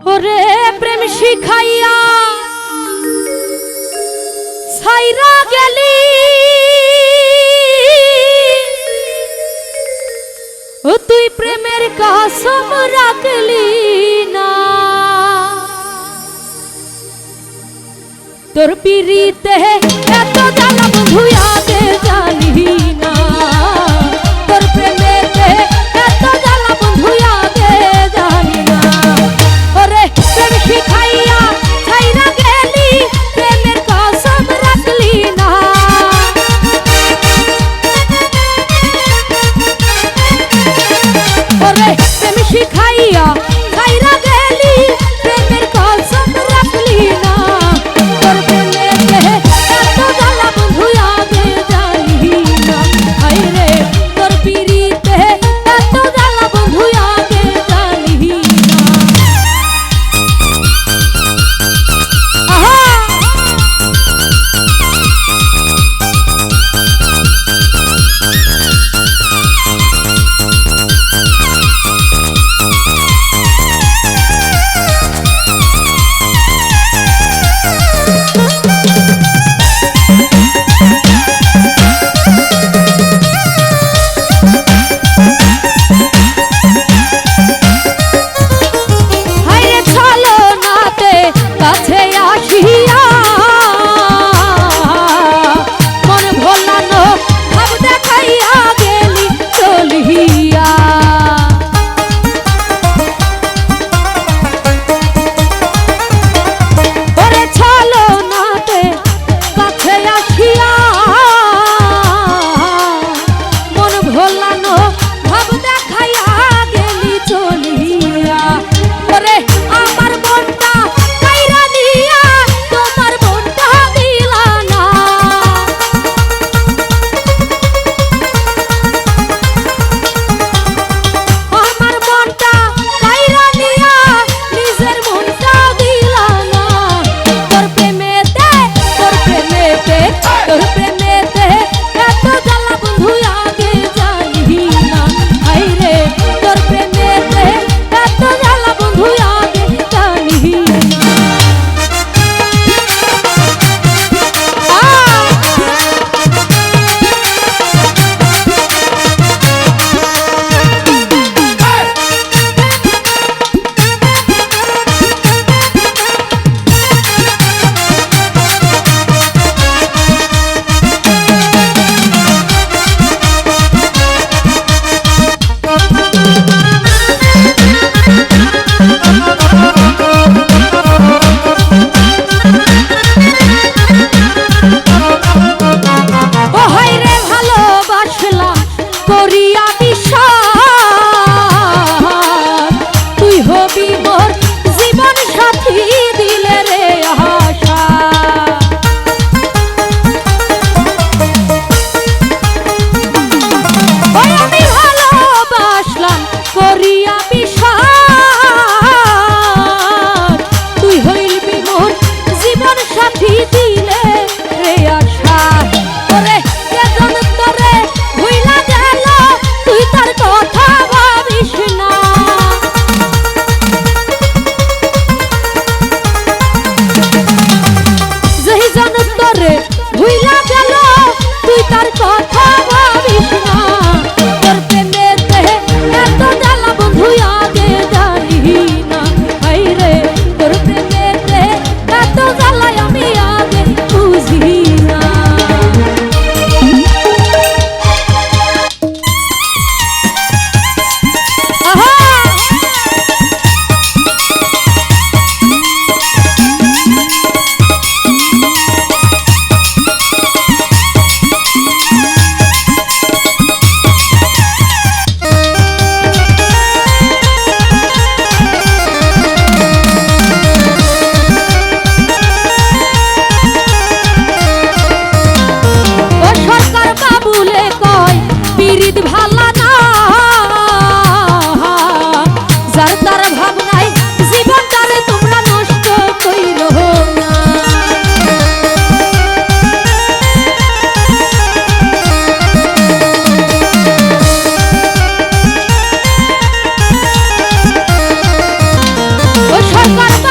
ওরে প্রেম শিখাইয়া সাইরা গেলি। ও তুই প্রেমের কাসম রাখলি না। তোর পিড়িতে এত জ্বালা বন্ধু আগে জানি জ্বালানো করিয়া ঘর করব